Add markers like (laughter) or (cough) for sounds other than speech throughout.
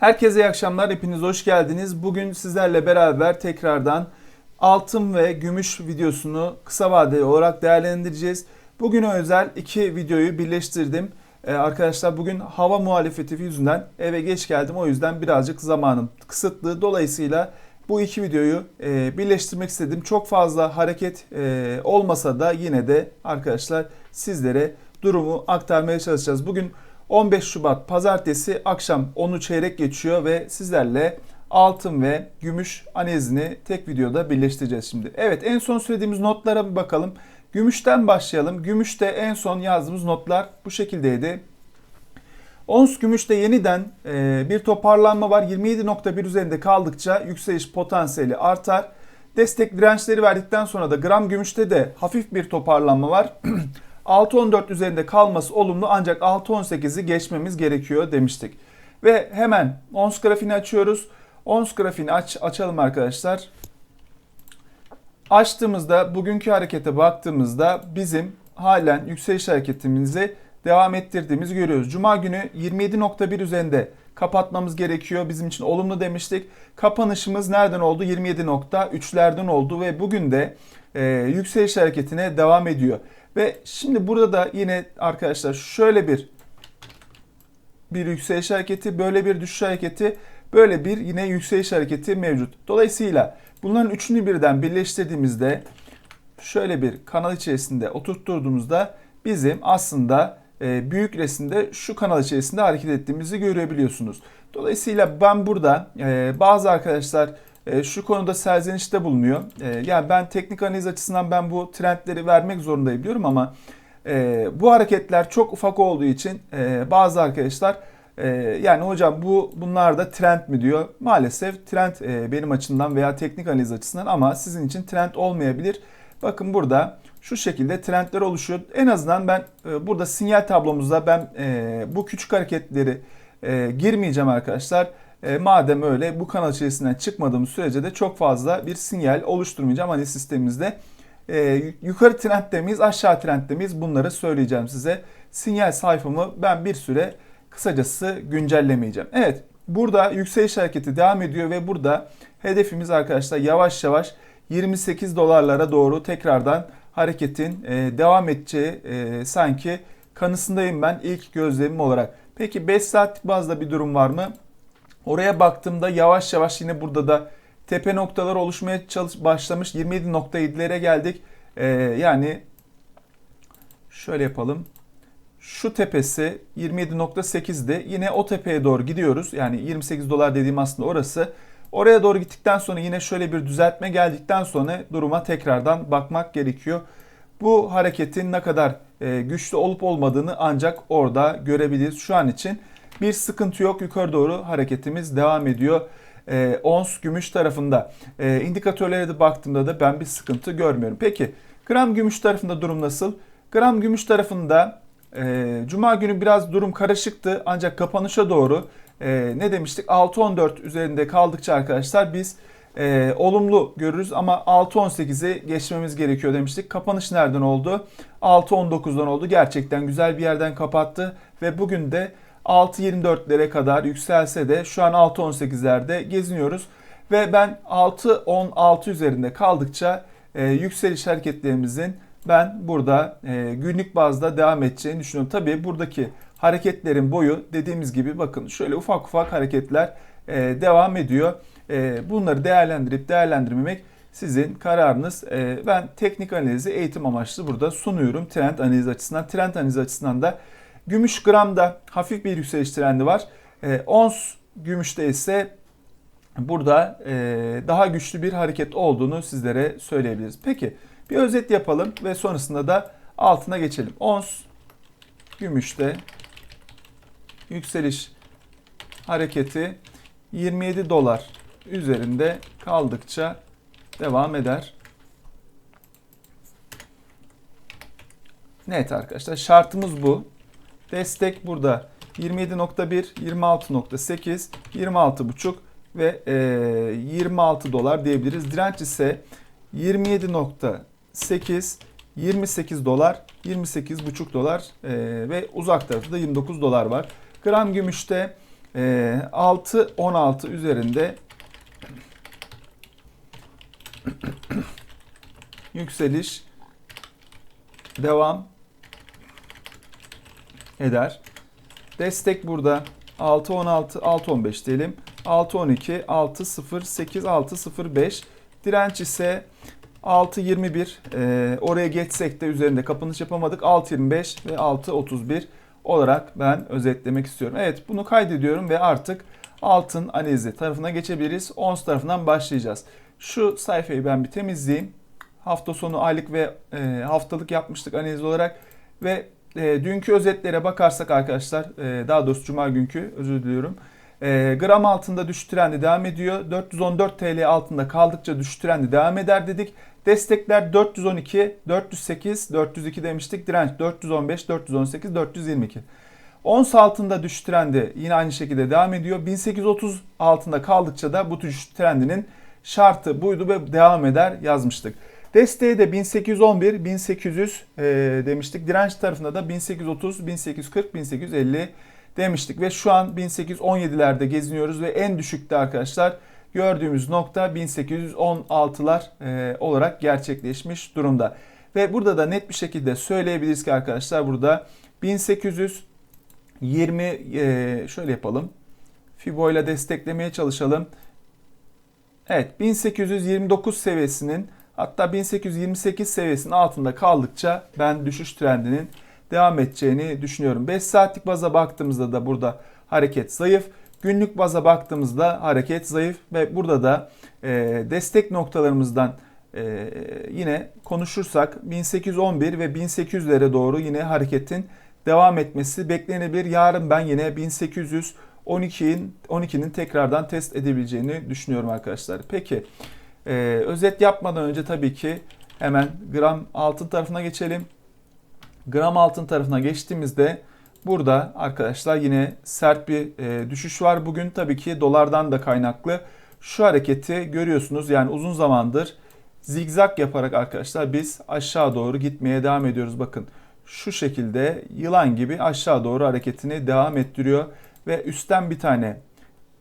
Herkese iyi akşamlar. Hepiniz hoş geldiniz. Bugün sizlerle beraber tekrardan altın ve gümüş videosunu kısa vadeli olarak değerlendireceğiz. Bugüne özel iki videoyu birleştirdim. Ee, arkadaşlar bugün hava muhalefeti yüzünden eve geç geldim. O yüzden birazcık zamanım kısıtlı. Dolayısıyla bu iki videoyu e, birleştirmek istedim. Çok fazla hareket e, olmasa da yine de arkadaşlar sizlere durumu aktarmaya çalışacağız. Bugün 15 Şubat pazartesi akşam 10'u çeyrek geçiyor ve sizlerle altın ve gümüş analizini tek videoda birleştireceğiz şimdi. Evet en son söylediğimiz notlara bir bakalım. Gümüşten başlayalım. Gümüşte en son yazdığımız notlar bu şekildeydi. Ons gümüşte yeniden e, bir toparlanma var. 27.1 üzerinde kaldıkça yükseliş potansiyeli artar. Destek dirençleri verdikten sonra da gram gümüşte de hafif bir toparlanma var. (clears throat) 6.14 üzerinde kalması olumlu ancak 6.18'i geçmemiz gerekiyor demiştik. Ve hemen ons grafiğini açıyoruz. Ons grafiğini aç, açalım arkadaşlar. Açtığımızda bugünkü harekete baktığımızda bizim halen yükseliş hareketimizi devam ettirdiğimizi görüyoruz. Cuma günü 27.1 üzerinde kapatmamız gerekiyor. Bizim için olumlu demiştik. Kapanışımız nereden oldu? 27.3'lerden oldu ve bugün de e, yükseliş hareketine devam ediyor. Ve şimdi burada da yine arkadaşlar şöyle bir bir yükseliş hareketi, böyle bir düşüş hareketi, böyle bir yine yükseliş hareketi mevcut. Dolayısıyla bunların üçünü birden birleştirdiğimizde şöyle bir kanal içerisinde oturtturduğumuzda bizim aslında e, büyük resimde şu kanal içerisinde hareket ettiğimizi görebiliyorsunuz. Dolayısıyla ben burada e, bazı arkadaşlar şu konuda serzenişte bulunuyor. E, yani ben teknik analiz açısından ben bu trendleri vermek zorundayım diyorum ama e, bu hareketler çok ufak olduğu için e, bazı arkadaşlar e, yani hocam bu bunlar da trend mi diyor. Maalesef trend e, benim açımdan veya teknik analiz açısından ama sizin için trend olmayabilir. Bakın burada şu şekilde trendler oluşuyor. En azından ben e, burada sinyal tablomuzda ben e, bu küçük hareketleri e, girmeyeceğim arkadaşlar. E, madem öyle bu kanal içerisinden çıkmadığımız sürece de çok fazla bir sinyal oluşturmayacağım analiz sistemimizde. E, yukarı trendde miyiz aşağı trendde miyiz bunları söyleyeceğim size. Sinyal sayfamı ben bir süre kısacası güncellemeyeceğim. Evet burada yükseliş hareketi devam ediyor ve burada hedefimiz arkadaşlar yavaş yavaş 28 dolarlara doğru tekrardan hareketin e, devam edeceği e, sanki kanısındayım ben ilk gözlemim olarak. Peki 5 saatlik bazda bir durum var mı? Oraya baktığımda yavaş yavaş yine burada da tepe noktalar oluşmaya çalış başlamış. 27.7'lere geldik. Ee, yani şöyle yapalım. Şu tepesi 27.8'de. Yine o tepeye doğru gidiyoruz. Yani 28 dolar dediğim aslında orası. Oraya doğru gittikten sonra yine şöyle bir düzeltme geldikten sonra duruma tekrardan bakmak gerekiyor. Bu hareketin ne kadar e, güçlü olup olmadığını ancak orada görebiliriz şu an için. Bir sıkıntı yok. Yukarı doğru hareketimiz devam ediyor. E, ons gümüş tarafında e, indikatörlere de baktığımda da ben bir sıkıntı görmüyorum. Peki gram gümüş tarafında durum nasıl? Gram gümüş tarafında e, cuma günü biraz durum karışıktı ancak kapanışa doğru e, ne demiştik 6.14 üzerinde kaldıkça arkadaşlar biz e, olumlu görürüz ama 6.18'i geçmemiz gerekiyor demiştik. Kapanış nereden oldu? 6.19'dan oldu. Gerçekten güzel bir yerden kapattı ve bugün de 6.24'lere kadar yükselse de şu an 6.18'lerde geziniyoruz. Ve ben 6.16 üzerinde kaldıkça e, yükseliş hareketlerimizin ben burada e, günlük bazda devam edeceğini düşünüyorum. Tabii buradaki hareketlerin boyu dediğimiz gibi bakın şöyle ufak ufak hareketler e, devam ediyor. E, bunları değerlendirip değerlendirmemek sizin kararınız. E, ben teknik analizi eğitim amaçlı burada sunuyorum trend analiz açısından. Trend analiz açısından da Gümüş gramda hafif bir yükseliş trendi var. E, ons gümüşte ise burada e, daha güçlü bir hareket olduğunu sizlere söyleyebiliriz. Peki bir özet yapalım ve sonrasında da altına geçelim. Ons gümüşte yükseliş hareketi 27 dolar üzerinde kaldıkça devam eder. Evet arkadaşlar şartımız bu. Destek burada 27.1, 26.8, 26.5 ve e, 26 dolar diyebiliriz. Direnç ise 27.8, 28 dolar, 28.5 dolar e, ve uzak tarafta da 29 dolar var. Gram gümüşte Ee, 6-16 üzerinde (clears throat) yükseliş devam eder. Destek burada 6.16, 6.15 diyelim. 6.12, 6.08, 6.05. Direnç ise 6.21. Ee, oraya geçsek de üzerinde kapanış yapamadık. 6.25 ve 6.31 olarak ben özetlemek istiyorum. Evet bunu kaydediyorum ve artık altın analizi tarafına geçebiliriz. Ons tarafından başlayacağız. Şu sayfayı ben bir temizleyeyim. Hafta sonu aylık ve e, haftalık yapmıştık analiz olarak ve e, dünkü özetlere bakarsak arkadaşlar e, daha doğrusu cuma günkü özür diliyorum. E, gram altında düşüş trendi devam ediyor. 414 TL altında kaldıkça düşüş trendi devam eder dedik. Destekler 412, 408, 402 demiştik. Direnç 415, 418, 422. Ons altında düşüş trendi yine aynı şekilde devam ediyor. 1830 altında kaldıkça da bu düşüş trendinin şartı buydu ve devam eder yazmıştık. Desteği de 1811, 1800 e, demiştik. Direnç tarafında da 1830, 1840, 1850 demiştik. Ve şu an 1817'lerde geziniyoruz ve en düşükte arkadaşlar gördüğümüz nokta 1816'lar e, olarak gerçekleşmiş durumda. Ve burada da net bir şekilde söyleyebiliriz ki arkadaşlar burada 1820 e, şöyle yapalım. Fibo ile desteklemeye çalışalım. Evet 1829 seviyesinin hatta 1828 seviyesinin altında kaldıkça ben düşüş trendinin devam edeceğini düşünüyorum. 5 saatlik baza baktığımızda da burada hareket zayıf. Günlük baza baktığımızda hareket zayıf ve burada da e, destek noktalarımızdan e, yine konuşursak 1811 ve 1800'lere doğru yine hareketin devam etmesi beklenebilir. Yarın ben yine 1812'in 12'nin tekrardan test edebileceğini düşünüyorum arkadaşlar. Peki e, özet yapmadan önce tabii ki hemen gram altın tarafına geçelim. Gram altın tarafına geçtiğimizde burada arkadaşlar yine sert bir e, düşüş var. Bugün tabii ki dolardan da kaynaklı şu hareketi görüyorsunuz. Yani uzun zamandır zigzag yaparak arkadaşlar biz aşağı doğru gitmeye devam ediyoruz. Bakın şu şekilde yılan gibi aşağı doğru hareketini devam ettiriyor. Ve üstten bir tane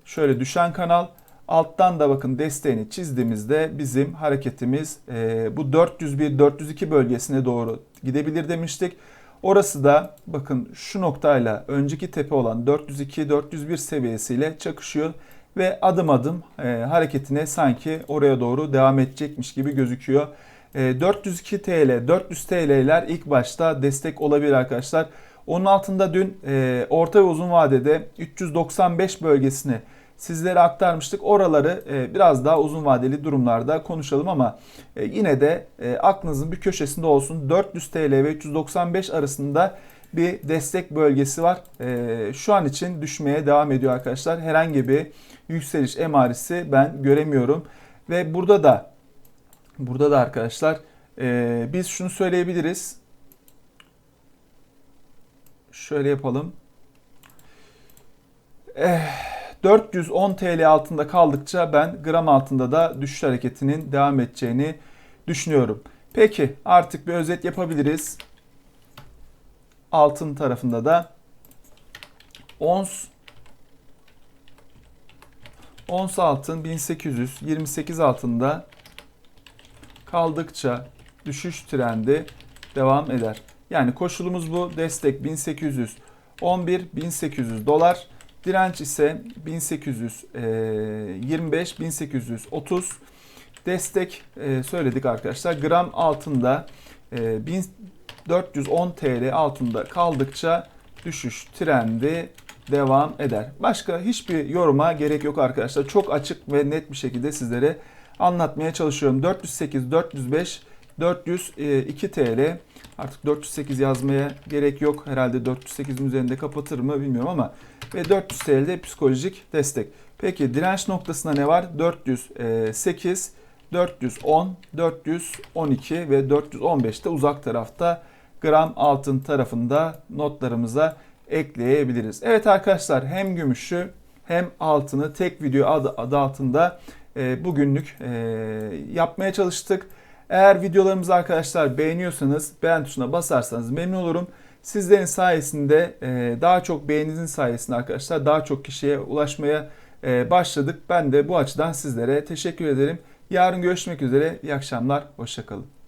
şöyle düşen kanal alttan da bakın desteğini çizdiğimizde bizim hareketimiz e, bu 401-402 bölgesine doğru gidebilir demiştik. Orası da bakın şu noktayla önceki tepe olan 402-401 seviyesiyle çakışıyor ve adım adım e, hareketine sanki oraya doğru devam edecekmiş gibi gözüküyor. E, 402 TL, 400 TL'ler ilk başta destek olabilir arkadaşlar. Onun altında dün e, orta ve uzun vadede 395 bölgesini sizlere aktarmıştık. Oraları e, biraz daha uzun vadeli durumlarda konuşalım ama e, yine de e, aklınızın bir köşesinde olsun. 400 TL ve 395 arasında bir destek bölgesi var. Şu an için düşmeye devam ediyor arkadaşlar. Herhangi bir yükseliş emaresi ben göremiyorum. Ve burada da burada da arkadaşlar biz şunu söyleyebiliriz. Şöyle yapalım. Eh 410 TL altında kaldıkça ben gram altında da düşüş hareketinin devam edeceğini düşünüyorum. Peki artık bir özet yapabiliriz. Altın tarafında da ons ons altın 1828 altında kaldıkça düşüş trendi devam eder. Yani koşulumuz bu. Destek 1811 1800 dolar. Direnç ise 1825, 1830. E, Destek e, söyledik arkadaşlar. Gram altında 1410 e, TL altında kaldıkça düşüş trendi devam eder. Başka hiçbir yoruma gerek yok arkadaşlar. Çok açık ve net bir şekilde sizlere anlatmaya çalışıyorum. 408, 405, 402 TL. Artık 408 yazmaya gerek yok. Herhalde 408'in üzerinde kapatır mı bilmiyorum ama ve 400 TL'de psikolojik destek. Peki direnç noktasında ne var? 408, 410, 412 ve 415'te uzak tarafta gram altın tarafında notlarımıza ekleyebiliriz. Evet arkadaşlar hem gümüşü hem altını tek video adı, adı altında e, bugünlük e, yapmaya çalıştık. Eğer videolarımızı arkadaşlar beğeniyorsanız beğen tuşuna basarsanız memnun olurum. Sizlerin sayesinde e, daha çok beğeninizin sayesinde arkadaşlar daha çok kişiye ulaşmaya e, başladık. Ben de bu açıdan sizlere teşekkür ederim. Yarın görüşmek üzere. İyi akşamlar. Hoşçakalın.